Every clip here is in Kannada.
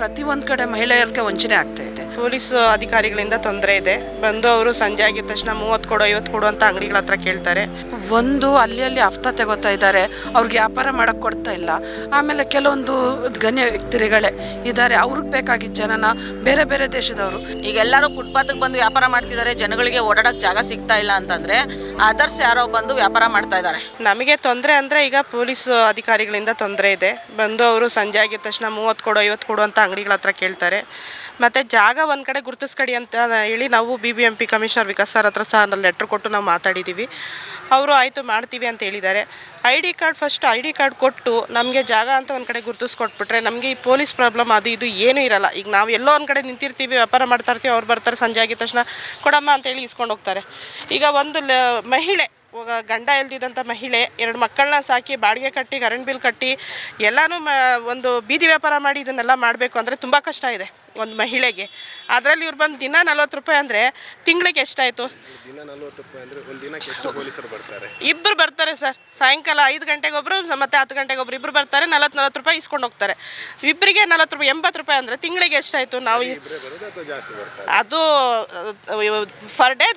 ಪ್ರತಿಯೊಂದು ಕಡೆ ಮಹಿಳೆಯರಿಗೆ ವಂಚನೆ ಆಗ್ತಾ ಇದೆ. ಪೊಲೀಸ್ ಅಧಿಕಾರಿಗಳಿಂದ ತೊಂದರೆ ಇದೆ. ಬಂದು ಅವರು ಸಂಜೆ ಆಗಿದ ತಕ್ಷಣ ಮೂವತ್ತು ಕೊಡು ಐವತ್ತು ಕೊಡು ಅಂತ ಅಂಗಡಿಗಳ ಹತ್ರ ಕೇಳ್ತಾರೆ. ಒಂದು ಅಲ್ಲಿ ಅಲ್ಲಿ ಹಫ್ತಾ ತಗೋತಾ ಇದ್ದಾರೆ. ಅವ್ರಿಗೆ ವ್ಯಾಪಾರ ಮಾಡಕ್ಕೆ ಕೊಡ್ತಾ ಇಲ್ಲ. ಆಮೇಲೆ ಕೆಲವೊಂದು ಗಣ್ಯ ವ್ಯಕ್ತಿಗಳೇ ಇದ್ದಾರೆ. ಅವ್ರಿಗೆ ಬೇಕಾಗಿದ್ದ ಜನನ ಬೇರೆ ಬೇರೆ ದೇಶದವರು. ಈಗ ಎಲ್ಲರೂ ಫುಟ್ಪಾತ್ಗೆ ಬಂದು ವ್ಯಾಪಾರ ಮಾಡ್ತಿದ್ದಾರೆ. ಜನಗಳಿಗೆ ಓಡಾಡಕ್ಕೆ ಜಾಗ ಸಿಗ್ತಾ ಇಲ್ಲ ಅಂತಂದ್ರೆ ಅದರ್ಸ್ ಯಾರೋ ಬಂದು ವ್ಯಾಪಾರ ಮಾಡ್ತಾ ಇದ್ದಾರೆ. ನಮಗೆ ತೊಂದರೆ ಅಂದರೆ ಈಗ ಪೊಲೀಸ್ ಅಧಿಕಾರಿಗಳಿಂದ ತೊಂದರೆ ಇದೆ. ಬಂದು ಅವರು ಸಂಜೆ ಆಗಿದ ತಕ್ಷಣ ಮೂವತ್ತು ಕೊಡು ಐವತ್ತು ಕೊಡು ಅಂತ ಅಂಗಡಿಗಳ ಹತ್ರ ಕೇಳ್ತಾರೆ. ಮತ್ತು ಜಾಗ ಒಂದು ಕಡೆ ಗುರುತಿಸ್ಕಡಿ ಅಂತ ಹೇಳಿ ನಾವು B B M P commissioner Vikas sir ಹತ್ರ ಸಹ ಲೆಟ್ರ್ ಕೊಟ್ಟು ನಾವು ಮಾತಾಡಿದ್ದೀವಿ ಅವರು ಆಯಿತು ಮಾಡ್ತೀವಿ ಅಂತ ಹೇಳಿದ್ದಾರೆ. I D card first I D card ಕೊಟ್ಟು ನಮಗೆ ಜಾಗ ಅಂತ ಒಂದು ಕಡೆ ಗುರುತಿಸ್ಕೊಟ್ಬಿಟ್ರೆ ನಮಗೆ ಈ ಪೊಲೀಸ್ ಪ್ರಾಬ್ಲಮ್ ಅದು ಇದು ಏನೂ ಇರಲ್ಲ. ಈಗ ನಾವು ಎಲ್ಲೋ ಒಂದು ಕಡೆ ನಿಂತಿರ್ತೀವಿ, ವ್ಯಾಪಾರ ಮಾಡ್ತಾ ಇರ್ತೀವಿ, ಅವ್ರು ಬರ್ತಾರೆ ಸಂಜೆ ಆಗಿದ ತಕ್ಷಣ, ಕೊಡಮ್ಮ ಅಂತೇಳಿ ಇಸ್ಕೊಂಡು ಹೋಗ್ತಾರೆ. ಈಗ ಒಂದು ಮಹಿಳೆ ಇವಾಗ ಗಂಡ ಎಲ್ದಿದ್ದಂಥ ಮಹಿಳೆ, ಎರಡು ಮಕ್ಕಳನ್ನ ಸಾಕಿ ಬಾಡಿಗೆ ಕಟ್ಟಿ ಕರೆಂಟ್ ಬಿಲ್ ಕಟ್ಟಿ, ಎಲ್ಲನೂ ಮ ಒಂದು ಬೀದಿ ವ್ಯಾಪಾರ ಮಾಡಿ ಇದನ್ನೆಲ್ಲ ಮಾಡಬೇಕು ಅಂದರೆ ತುಂಬ ಕಷ್ಟ ಇದೆ. ಒಂದು ಮಹಿಳೆಗೆ. ಅದರಲ್ಲಿ ಇವ್ರು ಬಂದು ದಿನ ನಲ್ವತ್ತು ರೂಪಾಯಿ ಅಂದರೆ ತಿಂಗಳಿಗೆ ಎಷ್ಟಾಯಿತು? ದಿನ ನಲ್ವತ್ತು ರೂಪಾಯಿ ಅಂದರೆ ಒಂದು ದಿನಕ್ಕೆ ಎಷ್ಟು ಪೊಲೀಸರು ಬರ್ತಾರೆ. ಇಬ್ಬರು ಬರ್ತಾರೆ ಸರ್. ಸಾಯಂಕಾಲ ಐದು ಗಂಟೆಗೆ ಒಬ್ಬರು ಮತ್ತೆ ಹತ್ತು ಗಂಟೆಗೆ ಒಬ್ರು ಇಬ್ಬರು ಬರ್ತಾರೆ ನಲ್ವತ್ತು ನಲ್ವತ್ತು ರೂಪಾಯಿ ಇಸ್ಕೊಂಡು ಹೋಗ್ತಾರೆ. ಇಬ್ಬರಿಗೆ ನಲ್ವತ್ತು ರೂಪಾಯಿ ಎಂಬತ್ತು ರೂಪಾಯಿ ಅಂದರೆ ತಿಂಗಳಿಗೆ ಎಷ್ಟಾಯಿತು? ನಾವು ಅದು ಫರ್ ಡೇ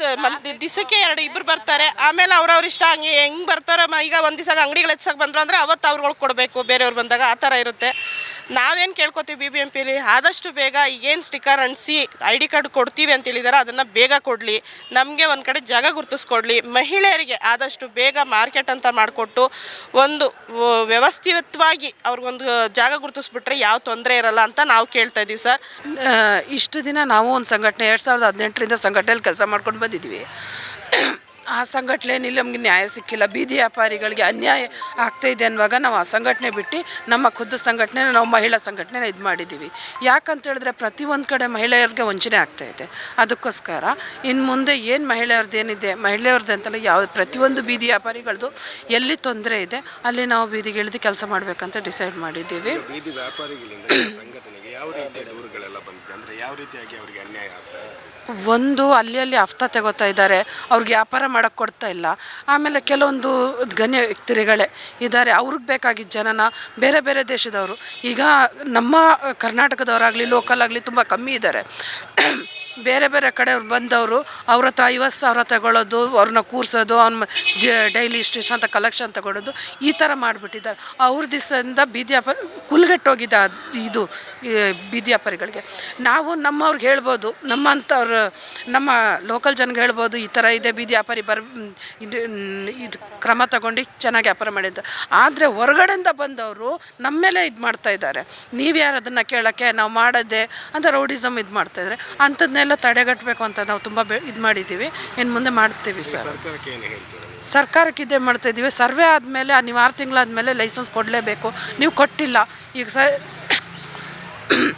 ದಿವಸಕ್ಕೆ ಎರಡು ಇಬ್ಬರು ಬರ್ತಾರೆ. ಆಮೇಲೆ ಅವ್ರವ್ರ ಇಷ್ಟ ಹಂಗೆ ಹೆಂಗೆ ಬರ್ತಾರೆ ಈಗ ಒಂದು ದಿವಸ ಅಂಗಡಿಗಳು ಹೆಚ್ಚಾಗಿ ಬಂದರು ಅಂದರೆ ಅವತ್ತು ಅವ್ರಿಗೆ ಕೊಡಬೇಕು. ಬೇರೆಯವ್ರು ಬಂದಾಗ ಆ ಥರ ಇರುತ್ತೆ. ನಾವೇನು ಕೇಳ್ಕೊತೀವಿ ಬಿ ಬಿ ಎಂ ಪಿಲಿ ಆದಷ್ಟು ಬೇಗ ಏನು ಸ್ಟಿಕ್ಕರ್ ಅಂಟಿಸಿ ಐ ಡಿ ಕಾರ್ಡ್ ಕೊಡ್ತೀವಿ ಅಂತ ಹೇಳಿದಾರೆ, ಅದನ್ನು ಬೇಗ ಕೊಡಲಿ. ನಮಗೆ ಒಂದು ಕಡೆ ಜಾಗ ಗುರುತಿಸ್ಕೊಡ್ಲಿ. ಮಹಿಳೆಯರಿಗೆ ಆದಷ್ಟು ಬೇಗ ಮಾರ್ಕೆಟ್ ಅಂತ ಮಾಡಿಕೊಟ್ಟು ಒಂದು ವ್ಯವಸ್ಥಿತವಾಗಿ ಅವ್ರಿಗೊಂದು ಜಾಗ ಗುರುತಿಸ್ಬಿಟ್ರೆ ಯಾವ ತೊಂದರೆ ಇರಲ್ಲ ಅಂತ ನಾವು ಕೇಳ್ತಾ ಇದ್ದೀವಿ ಸರ್. ಇಷ್ಟು ದಿನ ನಾವು ಒಂದು ಸಂಘಟನೆ, ಎರಡು ಸಾವಿರದ ಹದಿನೆಂಟರಿಂದ ಸಂಘಟನೆಯಲ್ಲಿ ಕೆಲಸ ಮಾಡ್ಕೊಂಡು ಬಂದಿದ್ದೀವಿ ಆ ಸಂಘಟನೆಯಲ್ಲಿ ನಮಗೆ ನ್ಯಾಯ ಸಿಕ್ಕಿಲ್ಲ. ಬೀದಿ ವ್ಯಾಪಾರಿಗಳಿಗೆ ಅನ್ಯಾಯ ಆಗ್ತಾ ಇದೆ ಅನ್ನುವಾಗ ನಾವು ಆ ಸಂಘಟನೆ ಬಿಟ್ಟು ನಮ್ಮ ಖುದ್ದು ಸಂಘಟನೆ ನಾವು ಮಹಿಳಾ ಸಂಘಟನೆ ಇದು ಮಾಡಿದ್ದೀವಿ ಯಾಕಂತ ಹೇಳಿದ್ರೆ ಪ್ರತಿಯೊಂದು ಕಡೆ ಮಹಿಳೆಯರಿಗೆ ವಂಚನೆ ಆಗ್ತಾ ಇದೆ. ಅದಕ್ಕೋಸ್ಕರ ಇನ್ನು ಮುಂದೆ ಏನು ಮಹಿಳೆಯರದ್ದು ಏನಿದೆ ಮಹಿಳೆಯರದ್ದು ಅಂತಲ್ಲ ಯಾವ ಪ್ರತಿಯೊಂದು ಬೀದಿ ವ್ಯಾಪಾರಿಗಳದ್ದು ಎಲ್ಲಿ ತೊಂದರೆ ಇದೆ, ಅಲ್ಲಿ ನಾವು ಬೀದಿಗೆ ಇಳಿದು ಕೆಲಸ ಮಾಡಬೇಕಂತ ಡಿಸೈಡ್ ಮಾಡಿದ್ದೀವಿ ಬೀದಿ ವ್ಯಾಪಾರಿಗಳಿಂದ ಈ ಸಂಘಟನೆಗೆ ಯಾವ ರೀತಿಯಾಗಿ ಅವರಿಗೆ ಅನ್ಯಾಯ ಒಂದು ಅಲ್ಲಿ ಅಲ್ಲಿ ಹಫ್ತಾ ತಗೋತಾ ಇದ್ದಾರೆ. ಅವ್ರಿಗೆ ವ್ಯಾಪಾರ ಮಾಡೋಕ್ಕೆ ಕೊಡ್ತಾ ಇಲ್ಲ. ಆಮೇಲೆ ಕೆಲವೊಂದು ಗಣ್ಯ ವ್ಯಕ್ತಿಗಳೇ ಇದ್ದಾರೆ. ಅವ್ರಿಗೆ ಬೇಕಾಗಿದ್ದ ಜನನ ಬೇರೆ ಬೇರೆ ದೇಶದವರು. ಈಗ ನಮ್ಮ ಕರ್ನಾಟಕದವರಾಗಲಿ ಲೋಕಲ್ ಆಗಲಿ ತುಂಬ ಕಮ್ಮಿ ಇದ್ದಾರೆ. ಬೇರೆ ಬೇರೆ ಕಡೆಯವ್ರು ಬಂದವರು ಅವ್ರ ಹತ್ರ ಐವತ್ತು ಸಾವಿರ ತಗೊಳ್ಳೋದು, ಅವ್ರನ್ನ ಕೂರಿಸೋದು, ಅವ್ನ ಡೈಲಿ ಇಷ್ಟಿಷ್ಟು ಅಂತ ಕಲೆಕ್ಷನ್ ತಗೊಳ್ಳೋದು, ಈ ಥರ ಮಾಡಿಬಿಟ್ಟಿದ್ದಾರೆ. ಅವ್ರ ದಿವಸದಿಂದ ಬೀದಿ ವ್ಯಾಪಾರ ಕುಲ್ಗೆಟ್ಟೋಗಿದೆ ಇದು ಬೀದಿ ವ್ಯಾಪಾರಿಗಳಿಗೆ. ನಾವು ನಮ್ಮವ್ರಿಗೆ ಹೇಳ್ಬೋದು, ನಮ್ಮಂಥವ್ರು, ನಮ್ಮ ಲೋಕಲ್ ಜನಗೆ ಹೇಳ್ಬೋದು, ಈ ಥರ ಇದೆ, ಬೀದಿ ವ್ಯಾಪಾರಿ ಬರ್ ಇದು ಕ್ರಮ ತಗೊಂಡು ಚೆನ್ನಾಗಿ ವ್ಯಾಪಾರ ಮಾಡಿದ್ದು. ಆದರೆ ಹೊರಗಡೆಯಿಂದ ಬಂದವರು ನಮ್ಮ ಮೇಲೆ ಇದು ಮಾಡ್ತಾ ಇದ್ದಾರೆ. ನೀವು ಯಾರು ಅದನ್ನು ಕೇಳೋಕ್ಕೆ, ನಾವು ಮಾಡೋದೇ ಅಂತ ರೌಡಿಸಮ್ ಇದು ಮಾಡ್ತಾ ಇದ್ದಾರೆ. ಅಂಥದ್ದನ್ನೆಲ್ಲ ತಡೆಗಟ್ಟಬೇಕು ಅಂತ ನಾವು ತುಂಬ ಬೆ ಇದು ಮಾಡಿದ್ದೀವಿ. ಇನ್ನು ಮುಂದೆ ಮಾಡ್ತೀವಿ ಸರ್. ಸರ್ಕಾರಕ್ಕೆ ಏನು ಹೇಳ್ತೀರಾ ನೀವು? ಸರ್ಕಾರಕ್ಕೆ ಇದೇ ಮಾಡ್ತಾ ಇದ್ದೀವಿ. ಸರ್ವೆ ಆದಮೇಲೆ ನೀವು ಆರು ತಿಂಗಳಾದಮೇಲೆ ಲೈಸೆನ್ಸ್ ಕೊಡಲೇಬೇಕು. ನೀವು ಕೊಟ್ಟಿಲ್ಲ. ಈಗ ಸ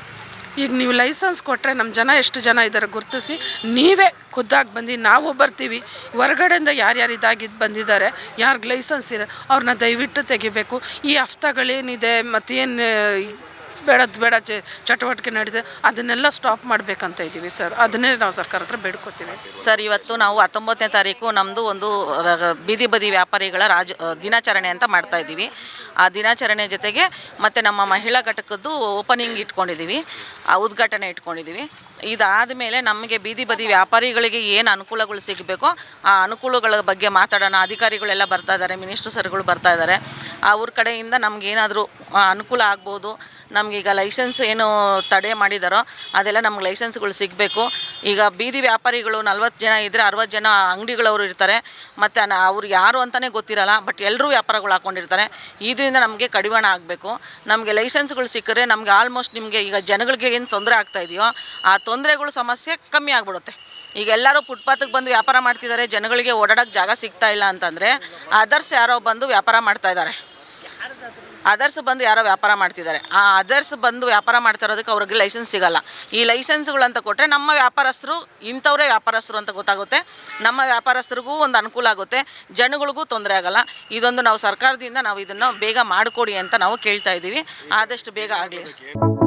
ಈಗ ನೀವು ಲೈಸೆನ್ಸ್ ಕೊಟ್ಟರೆ ನಮ್ಮ ಜನ ಎಷ್ಟು ಜನ ಇದ್ದಾರೆ ಗುರುತಿಸಿ ನೀವೇ ಖುದ್ದಾಗಿ ಬಂದು ನಾವು ಬರ್ತೀವಿ. ಹೊರಗಡೆಯಿಂದ ಯಾರ್ಯಾರು ಇದಾಗಿದ್ದು ಬಂದಿದ್ದಾರೆ ಯಾರಿಗೆ ಲೈಸೆನ್ಸ್ ಇರೋ ಅವ್ರನ್ನ ದಯವಿಟ್ಟು ತೆಗಿಬೇಕು. ಈ ಹಫ್ತಾಗಳೇನಿದೆ ಮತ್ತೇನು ಬೇಡದ ಬೇಡ, ಚ, ಚಟುವಟಿಕೆ ನಡೆದಿದೆ ಅದನ್ನೆಲ್ಲ ಸ್ಟಾಪ್ ಮಾಡಬೇಕಂತ ಇದ್ದೀವಿ ಸರ್ ಅದನ್ನೇ ನಾವು ಸರ್ಕಾರ ಹತ್ರ ಬೇಡ್ಕೋತೀವಿ. ಸರ್ ಇವತ್ತು ನಾವು ಹತ್ತೊಂಬತ್ತನೇ ತಾರೀಕು ನಮ್ಮದು ಒಂದು ಬೀದಿ ಬದಿ ವ್ಯಾಪಾರಿಗಳ ರಾಜ, ದಿನಾಚರಣೆ ಅಂತ ಮಾಡ್ತಾ ಇದ್ದೀವಿ. ಆ ದಿನಾಚರಣೆ ಜೊತೆಗೆ ಮತ್ತು ನಮ್ಮ ಮಹಿಳಾ ಘಟಕದ್ದು ಓಪನಿಂಗ್ ಇಟ್ಕೊಂಡಿದ್ದೀವಿ ಆ ಉದ್ಘಾಟನೆ ಇಟ್ಕೊಂಡಿದ್ದೀವಿ ಇದಾದ ಮೇಲೆ ನಮಗೆ ಬೀದಿ ಬದಿ ವ್ಯಾಪಾರಿಗಳಿಗೆ ಏನು ಅನುಕೂಲಗಳು ಸಿಗಬೇಕೋ ಆ ಅನುಕೂಲಗಳ ಬಗ್ಗೆ ಮಾತಾಡೋಣ. ಅಧಿಕಾರಿಗಳೆಲ್ಲ ಬರ್ತಾ ಇದ್ದಾರೆ ಮಿನಿಸ್ಟರ್ ಸರ್ಗಳು ಬರ್ತಾ ಇದ್ದಾರೆ ಅವ್ರ ಕಡೆಯಿಂದ ನಮಗೇನಾದರೂ ಅನುಕೂಲ ಆಗ್ಬೋದು. ನಮಗೀಗ ಲೈಸೆನ್ಸ್ ಏನು ತಡೆ ಮಾಡಿದಾರೋ ಅದೆಲ್ಲ ನಮ್ಗೆ ಲೈಸೆನ್ಸ್ಗಳು ಸಿಗಬೇಕು. ಈಗ ಬೀದಿ ವ್ಯಾಪಾರಿಗಳು ನಲ್ವತ್ತು ಜನ ಇದ್ದರೆ ಅರವತ್ತು ಜನ ಅಂಗಡಿಗಳವರು ಇರ್ತಾರೆ. ಮತ್ತು ಅವ್ರು ಯಾರು ಅಂತಲೇ ಗೊತ್ತಿರಲ್ಲ ಬಟ್ ಎಲ್ಲರೂ ವ್ಯಾಪಾರಗಳು ಹಾಕ್ಕೊಂಡಿರ್ತಾರೆ ಇದರಿಂದ ನಮಗೆ ಕಡಿವಾಣ ಆಗಬೇಕು. ನಮಗೆ ಲೈಸೆನ್ಸ್ಗಳು ಸಿಕ್ಕರೆ ನಮಗೆ ಆಲ್ಮೋಸ್ಟ್ ನಿಮಗೆ ಈಗ ಜನಗಳಿಗೆ ಏನು ತೊಂದರೆ ಆಗ್ತಾ ಇದೆಯೋ, ಆ ತೊಂದರೆಗಳು ಸಮಸ್ಯೆ ಕಮ್ಮಿ ಆಗಿಬಿಡುತ್ತೆ. ಈಗ ಎಲ್ಲರೂ ಫುಟ್ಪಾತ್ಗೆ ಬಂದು ವ್ಯಾಪಾರ ಮಾಡ್ತಿದ್ದಾರೆ, ಜನಗಳಿಗೆ ಓಡಾಡೋಕ್ಕೆ ಜಾಗ ಸಿಗ್ತಾ ಇಲ್ಲ ಅಂತಂದರೆ ಅದರ್ಸ್ ಯಾರೋ ಬಂದು ವ್ಯಾಪಾರ ಮಾಡ್ತಾ ಇದ್ದಾರೆ. ಅದರ್ಸ್ ಬಂದು ಯಾರೋ ವ್ಯಾಪಾರ ಮಾಡ್ತಿದ್ದಾರೆ. ಆ ಅದರ್ಸ್ ಬಂದು ವ್ಯಾಪಾರ ಮಾಡ್ತಾ ಇರೋದಕ್ಕೆ ಅವ್ರಿಗೆ ಲೈಸೆನ್ಸ್ ಸಿಗಲ್ಲ. ಈ ಲೈಸೆನ್ಸ್ಗಳಂತ ಕೊಟ್ಟರೆ ನಮ್ಮ ವ್ಯಾಪಾರಸ್ಥರು ಇಂಥವರೇ ವ್ಯಾಪಾರಸ್ಥರು ಅಂತ ಗೊತ್ತಾಗುತ್ತೆ. ನಮ್ಮ ವ್ಯಾಪಾರಸ್ಥರಿಗೂ ಒಂದು ಅನುಕೂಲ ಆಗುತ್ತೆ. ಜನಗಳಿಗೂ ತೊಂದರೆ ಆಗಲ್ಲ. ಇದೊಂದು ನಾವು ಸರ್ಕಾರದಿಂದ ನಾವು ಇದನ್ನು ಬೇಗ ಮಾಡಿಕೊಡಿ ಅಂತ ನಾವು ಕೇಳ್ತಾ ಇದ್ದೀವಿ. ಆದಷ್ಟು ಬೇಗ ಆಗಲಿ.